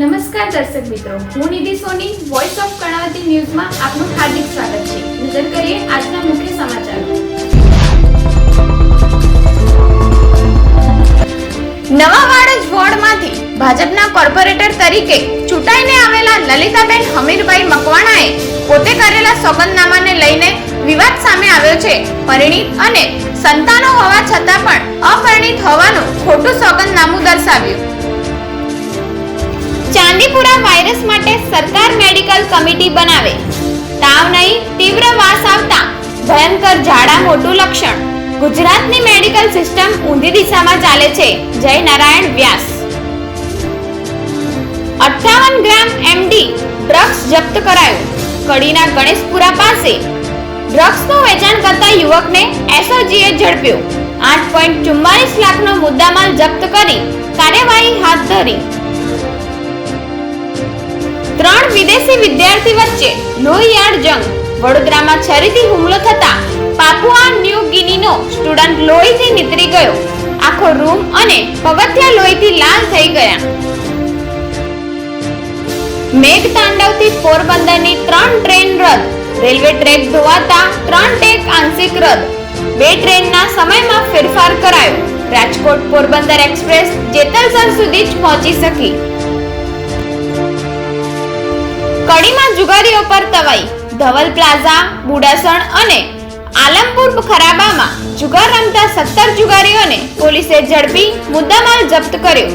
નમસ્કાર દર્શક મિત્રો, હું નિધિ સોની વોઇસ ઓફ કર્ણાવતી ન્યૂઝમાં આપનું હાર્દિક સ્વાગત છે. નજર કરીએ આજના મુખ્ય સમાચાર. નવા વાડજ વોર્ડમાંથી ભાજપના કોર્પોરેટર તરીકે ચૂંટાઈને આવેલા લલિતાબેન હમીરભાઈ મકવાણાએ પોતે કરેલા સોગંદનામાને લઈને વિવાદ સામે આવ્યો છે. પરિણીત અને સંતાનો હોવા છતાં પણ અપરિણીત હોવાનું ખોટું સોગંદનામું દર્શાવ્યું. ચાંદીપુરા વાયરસ માટે સરકાર મેડિકલ કમિટી બનાવે. તાવ નહીં, તીવ્ર વાસ આવતા, ભયંકર ઝાડા મોટું લક્ષણ. ગુજરાતની મેડિકલ સિસ્ટમ ઊંધી દિશામાં ચાલે છે. જય નારાયણ વ્યાસ. અઠ્ઠાવન ગ્રામ એમડી ડ્રગ્સ જપ્ત કરાયું. કડીના ગણેશપુરા પાસે. ડ્રગ્સનું વેચાણ કરતા યુવકને એસઓજીએ ઝડપ્યો. આઠ પોઈન્ટ ચુમ્માલીસ લાખનો મુદ્દામાલ જપ્ત કરી કાર્યવાહી હાથ ધરી. ત્રણ વિદ્યાર્થી વચ્ચે લોહિયાળ જંગ. વડોદરામાં છરીથી હુમલો થતા પાપુઆ ન્યૂ ગિનીનો સ્ટુડન્ટ લોહીથી નીતરી ગયો. આખો રૂમ અને પગથિયા લોહીથી લાલ થઈ ગયા. મેઘ તાંડવથી પોરબંદરની ત્રણ ટ્રેન રદ. રેલવે ટ્રેક ધોવાતા ત્રણ ટેક આંશિક રદ. બે ટ્રેનના સમયમાં ફેરફાર કરાયો. રાજકોટ પોરબંદર એક્સપ્રેસ જેતલસર સુધી જ પહોંચી શકી. કડીમાં જુગારીઓ પર તવાઈ. ધવલ પ્લાઝા, બુડાસણ અને આલમપુર ખરાબામાં જુગાર રમતા સત્તર જુગારીઓને પોલીસે ઝડપી મુદ્દામાલ જપ્ત કર્યો.